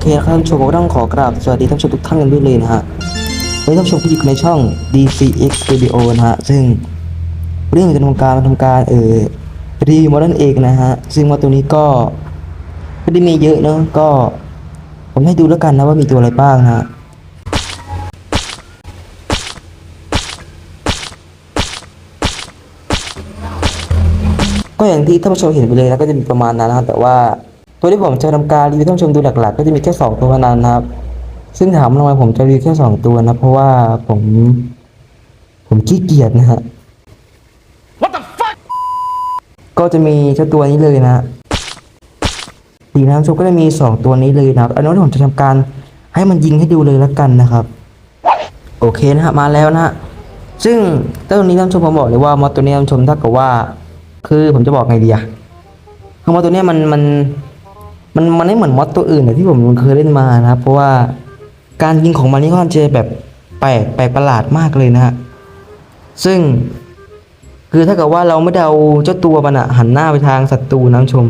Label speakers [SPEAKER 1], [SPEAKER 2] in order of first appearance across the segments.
[SPEAKER 1] เคครับท่านผู้ชมก็ต้องขอกราบสวัสดีท่านผู้ชมทุกท่านกันด้วยเลยนะฮะวันนี้ท่านผู้ชมก็อยู่ในช่อง DCX Studio นะฮะซึ่งเรื่องจะทำการมาทำการเอ่อรีวิวมอด r n เอกนะฮะซึ่งมอดตัวนี้ก็ไม่ได้มีเยอะเนอะก็ผมให้ดูแล้วกันนะว่ามีตัวอะไรบ้างนะฮะก็อย่างที่ท่านผู้ชมเห็นไปเลยนะก็จะมีประมาณนั้นนะครับแต่ว่า ตัวที่ผมจะทำการรีวิวท่านผู้ชมดูหลักๆ ก็จะมีแค่สองตัวเท่านั้นนะครับ ซึ่งถามทำไมผมจะรีวิวแค่สองตัวนะ เพราะว่าผม ผมขี้เกียจนะฮะ
[SPEAKER 2] What the fuck?
[SPEAKER 1] ก็จะมีเจ้าตัวนี้เลยนะสีน้ำชุบก็จะมีสองตัวนี้เลยนะครับอันนี้นผมจะทำการให้มันยิงให้ดูเลยแล้วกันนะครับ โอเคนะฮะมาแล้วนะฮะซึ่งเจ้าตัวนี้ท่านผู้ชมผมบอกเลยว่ามอสตัวนี้ท่านผู้ชมถ้าเกิดว่า คือผมจะบอกไงดีอะคือมอสตัวเนี้ยมันมัน มันมันไม่เหมือนมอสตัวอื่นอะที่ผมเคยเล่นมานะครับ เพราะว่าการยิงของมันนี่ค่อนข้างจะแบบแปลกแปลกประหลาดมากเลยนะฮะซึ่งคือถ้าเกิดว่าเราไม่ได้เอาเจ้าตัวมันอะหันหน้าไปทางศัตรูนะผู้ชม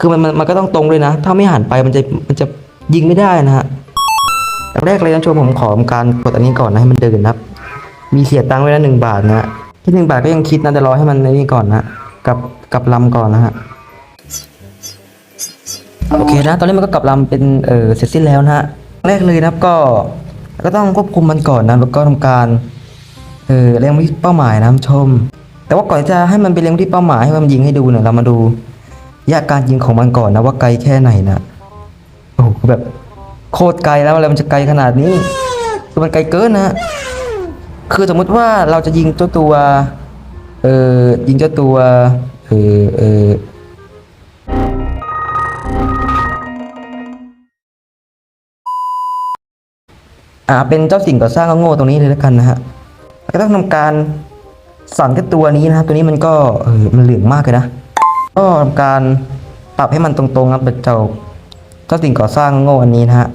[SPEAKER 1] คือมันมันมันก็ต้องตรงเลยนะ ถ้าไม่หันไปมันจะมันจะยิงไม่ได้นะฮะแรกเลยนะผู้ชมผมขอการกดอันนี้ก่อนนะให้มันเดินนะครับ มีเสียตังค์ไว้ละหนึ่งบาทนะฮะที่หนึ่งบาทก็ยังคิดนะแต่รอให้มันในนี่ก่อนนะกับกับลำก่อนนะฮะ โอเคนะ ตอนนี้มันก็กลับลำเป็นเออเสร็จสิ้นแล้วนะฮะแรกเลยนะครับก็ก็ต้องควบคุมมันก่อนนะแล้วก็ทำการเออเล็งไปที่เป้าหมายนะผู้ชม แต่ว่าก่อนจะให้มันไปเล็งที่เป้าหมายให้มันยิงให้ดูเนี่ยเรามาดูระยะการยิงของมันก่อนนะว่าไกลแค่ไหนนะโอ้โหแบบโคตรไกลแล้วอะไรมันจะไกลขนาดนี้คือมันไกลเกินนะคือสมมุติว่าเราจะยิงเจ้าตัวเออยิงเจ้าตัวเออเออ อ่าเป็นเจ้าสิ่งก่อสร้างก็โง่ตรงนี้เลยแล้วกันนะฮะแล้วก็ต้องทำการสั่งแค่ตัวนี้นะครับ ตัวนี้มันก็เออมันเหลืองมากเลยนะ ก็ทำการปรับให้มันตรงๆครับเป็นเจ้าเจ้าสิ่งก่อสร้างโง่อันนี้นะฮะ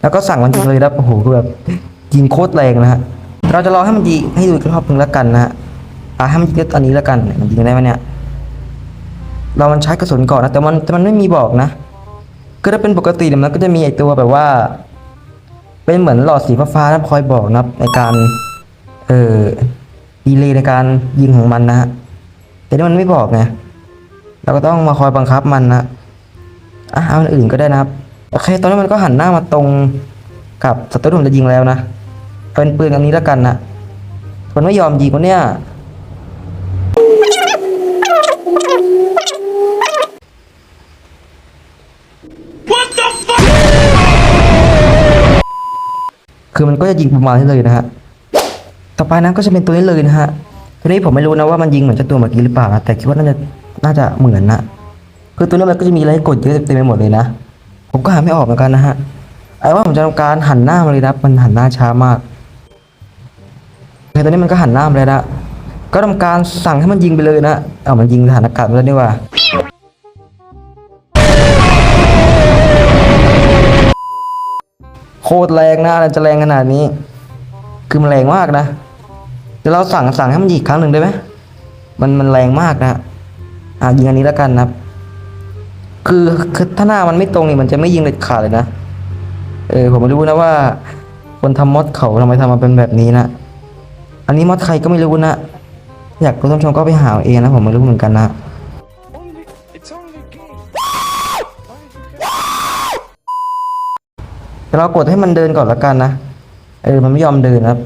[SPEAKER 1] แล้วก็สั่งมันยิงเลยครับโอ้โหคือแบบยิงโคตรแรงนะฮะเราจะรอให้มันยิงให้ดูอีกรอบหนึงแล้วกันนะฮะอ่าให้มันยิงตอนนี้แล้วกันมันยิงได้ไหมเนี่ยเรามันใช้กระสุนก่อนนะแต่มันแต่มันไม่มีบอกนะ ก็ถ้าเป็นปกติเนี่ยมันก็จะมีไอตัวแบบว่า เป็นเหมือนหลอดสีฟ้าๆนะคอยบอกนะครับในการเอ่อดีเลย์ในการยิงของมันนะฮะแต่นี่มันไม่บอกไงเราก็ต้องมาคอยบังคับมันนะอะเอาอันอื่นก็ได้นะครับโอเค ตอนนี้มันก็หันหน้ามาตรงกับศัตรูที่ผมจะยิงแล้วนะเป็นปืนอันนี้แล้วกันนะมันไม่ยอมยิงวะเนี่ย
[SPEAKER 2] What the fuck?
[SPEAKER 1] คือมันก็จะยิงประมาณนี้เลยนะฮะต่อไปนั้นก็จะเป็นตัวนี้เลยนะฮะตัวนี้ผมไม่รู้นะว่ามันยิงเหมือนจ้าตัวเมื่อกี้หรือเปล่านะแต่คิดว่าน่าจะน่าจะเหมือนนะคือตัวนี้มันก็จะมีอะไรกดเยอะเต็มไปหมดเลยนะ ผมก็หาไม่ออกเหมือนกันนะฮะไอ้ว่าผมจะทำการหันหน้ามาเลยนะมันหันหน้าช้ามากโอเคตอนนี้มันก็หันหน้ามาเลยนะก็ทำการสั่งให้มันยิงไปเลยนะ เอามันยิงฐานอากาศมาแล้วนี่ว่า โคตรแรงนะอะไรจะแรงขนาดนี้ คือมันแรงมากนะเดี๋ยวเราสั่งสั่งให้มันยิงอีกครั้งหนึ่งได้ไหมมันมันแรงมากนะอะยิงอันนี้แล้วกันนะคือคือถ้าหน้ามันไม่ตรงนี่มันจะไม่ยิงเด็ดขาดเลยนะเออผมไม่รู้นะว่า คนทำมอดเขาทำไมทำมาเป็นแบบนี้นะอันนี้มอดใครก็ไม่รู้นะอยากรู้ท่านผู้ชมก็ไปหาเองนะผมไม่รู้เหมือนกันนะ แต่เรากดให้มันเดินก่อนละกันนะ เออ มันไม่ยอมเดินครับ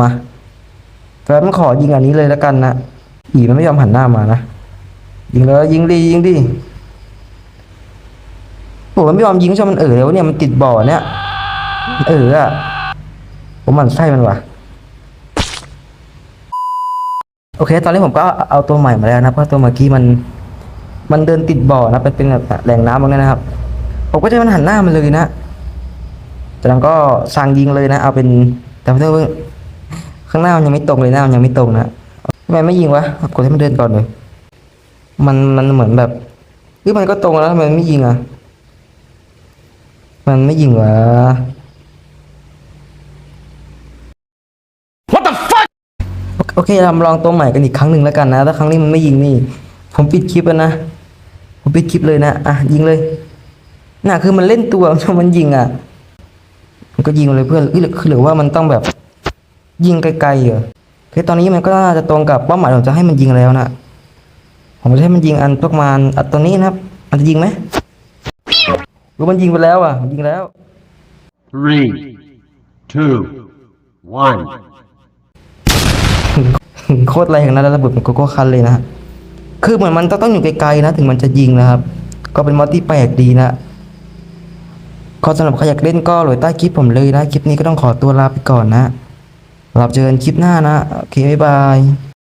[SPEAKER 1] มาแฟนมันขอยิงอันนี้เลยละกันนะอีมันไม่ยอมหันหน้ามานะ ยิงเลยยิงดียิงดีโอ้มันไม่ยอมยิงชอบมันเออแล้วเนี่ยมันติดบ่อเนี่ยเอออะผมมันไส้มันว่ะโอเค ตอนนี้ผมก็เอาตัวใหม่มาแล้วนะเพราะตัวเมื่อกี้มัน มันเดินติดบ่อนะเป็นเป็นแบบแหล่งน้ำตรงนี้นะครับ ผมก็จะมันหันหน้ามันเลยนะจากนั้นก็สั่งยิงเลยนะ เอาเป็นแต่เพิ่งข้างหน้ามันยังไม่ตรงเลยหน้ามันยังไม่ตรงนะทำไมไม่ยิงวะกดให้มันเดินก่อนเลยมันมันเหมือนแบบคือมันก็ตรงแล้วทำไมมันไม่ยิงอะ มันไม่ยิงวะ
[SPEAKER 2] What the fuck?
[SPEAKER 1] โอเคเรามาลองตัวใหม่กันอีกครั้งหนึ่งแล้วกันนะ ถ้าครั้งนี้มันไม่ยิงนี่ ผมปิดคลิปแล้วนะ ผมปิดคลิปเลยนะ อะ ยิงเลย น่ะคือมันเล่นตัวมันยิงอะ มันก็ยิงเลยเพื่อนเอ้ยหรือคือหรือว่ามันต้องแบบ ยิงไกลๆเหรอคือตอนนี้มันก็น่าจะตรงกับเป้าหมายที่ผมจะให้มันยิงแล้วนะผมจะให้มันยิงอันประมาณอันตัวนี้นะครับมันจะยิงไหมรู้มันยิงไปแล้วอะมันยิงแล้ว
[SPEAKER 3] Three, two, one.
[SPEAKER 1] โคตรแรงนะแล้วระเบิดมันโกโก้คันเลยนะฮะคือเหมือนมันต้องต้องอยู่ไกลๆนะ ถึงมันจะยิงนะครับ ก็เป็นมอดที่แปลกดีนะ ก็สำหรับใครอยากเล่นก็โหลดใต้คลิปผมเลยนะ คลิปนี้ก็ต้องขอตัวลาไปก่อนนะเราเจอกันคลิปหน้านะ โอเค บ๊ายบาย